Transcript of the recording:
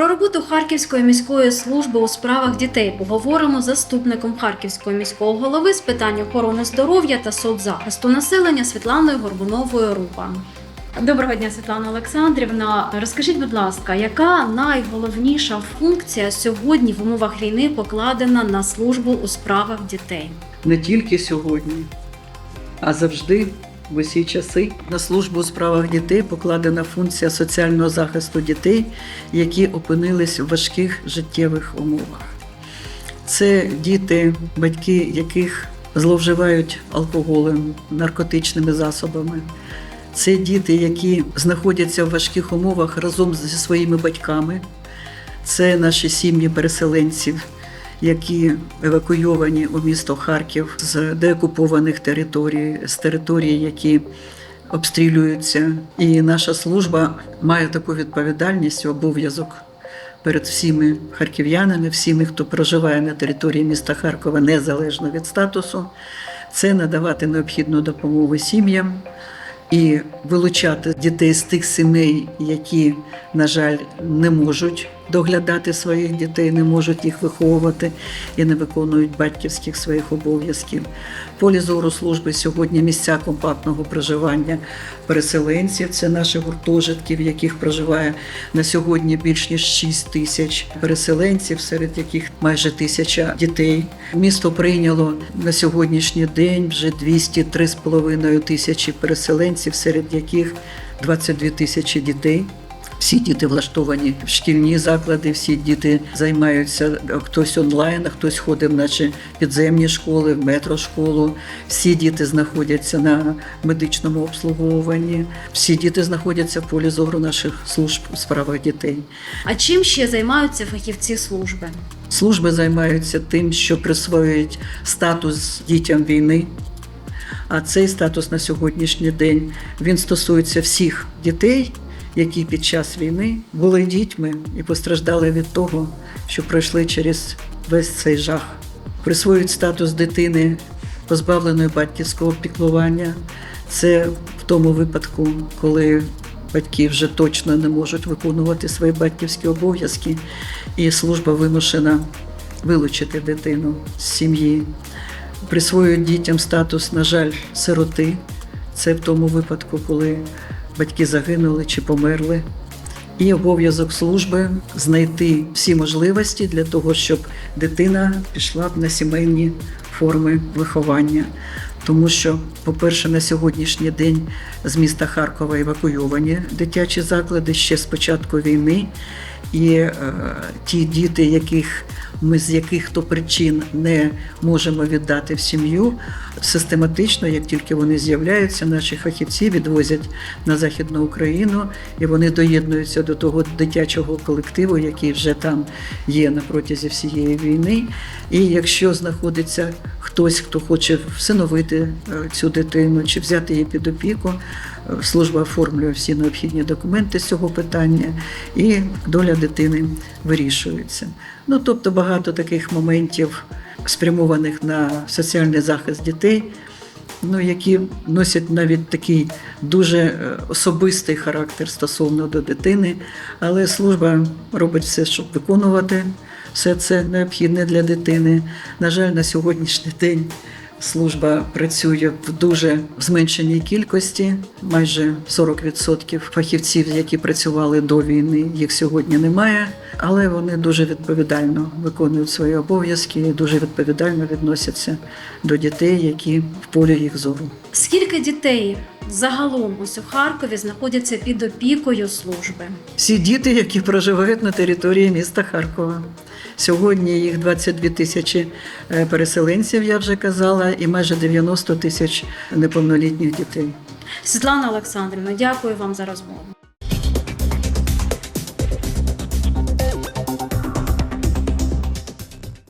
Про роботу Харківської міської служби у справах дітей поговоримо з заступником Харківського міського голови з питань охорони здоров'я та соцзахисту населення Світланою Горбуновою Рупа. Доброго дня, Світлана Олександрівна. Розкажіть, будь ласка, яка найголовніша функція сьогодні в умовах війни покладена на службу у справах дітей? не тільки сьогодні, а завжди в усі часи на службу у справах дітей покладена функція соціального захисту дітей, які опинились у важких життєвих умовах. Це діти, батьки яких зловживають алкоголем, наркотичними засобами. Це діти, які знаходяться в важких умовах разом зі своїми батьками. Це наші сім'ї переселенців, які евакуйовані у місто Харків з деокупованих територій, з територій, які обстрілюються. І наша служба має таку відповідальність обов'язок перед всіми харків'янами, всіми, хто проживає на території міста Харкова, незалежно від статусу, це надавати необхідну допомогу сім'ям і вилучати дітей з тих сімей, які, на жаль, не можуть доглядати своїх дітей, не можуть їх виховувати і не виконують батьківських своїх обов'язків. Полі зору служби сьогодні місця компактного проживання переселенців. Це наші гуртожитки, в яких проживає на сьогодні більш ніж 6 тисяч переселенців, серед яких майже тисяча дітей. Місто прийняло на сьогоднішній день вже 203,5 тисячі переселенців, серед яких 22 тисячі дітей. Всі діти влаштовані в шкільні заклади, всі діти займаються хтось онлайн, а хтось ходить в наші підземні школи, в метрошколу. Всі діти знаходяться на медичному обслуговуванні. Всі діти знаходяться в полі зору наших служб у справах дітей. А чим ще займаються фахівці служби? Служби займаються тим, що присвоюють статус дітям війни. А цей статус на сьогоднішній день він стосується всіх дітей, які під час війни були дітьми і постраждали від того, що пройшли через весь цей жах. Присвоюють статус дитини, позбавленої батьківського піклування. Це в тому випадку, коли батьки вже точно не можуть виконувати свої батьківські обов'язки, і служба вимушена вилучити дитину з сім'ї. Присвоюють дітям статус, на жаль, сироти. Це в тому випадку, коли батьки загинули чи померли. І обов'язок служби знайти всі можливості для того, щоб дитина пішла б на сімейні форми виховання. Тому що, по-перше, на сьогоднішній день з міста Харкова евакуйовані дитячі заклади ще з початку війни. І е, ті діти, яких ми з яких то причин не можемо віддати в сім'ю, систематично, як тільки вони з'являються, наші фахівці відвозять на Західну Україну і вони доєднуються до того дитячого колективу, який вже там є на протязі всієї війни. І якщо знаходиться хтось, хто хоче всиновити е, цю дитину чи взяти її під опіку, е, служба оформлює всі необхідні документи з цього питання, і доля дитини вирішується. Ну тобто багато таких моментів, спрямованих на соціальний захист дітей. Ну, які носять навіть такий дуже е, особистий характер стосовно до дитини, але служба робить все, щоб виконувати все це необхідне для дитини. На жаль, на сьогоднішній день служба працює в дуже зменшеній кількості. Майже 40% фахівців, які працювали до війни, їх сьогодні немає. Але вони дуже відповідально виконують свої обов'язки і дуже відповідально відносяться до дітей, які в полі їх зору. Скільки дітей загалом ось у Харкові знаходяться під опікою служби? Всі діти, які проживають на території міста Харкова. Сьогодні їх 22 тисячі е, переселенців, я вже казала, і майже 90 тисяч неповнолітніх дітей. Світлана Олександрівна, дякую вам за розмову.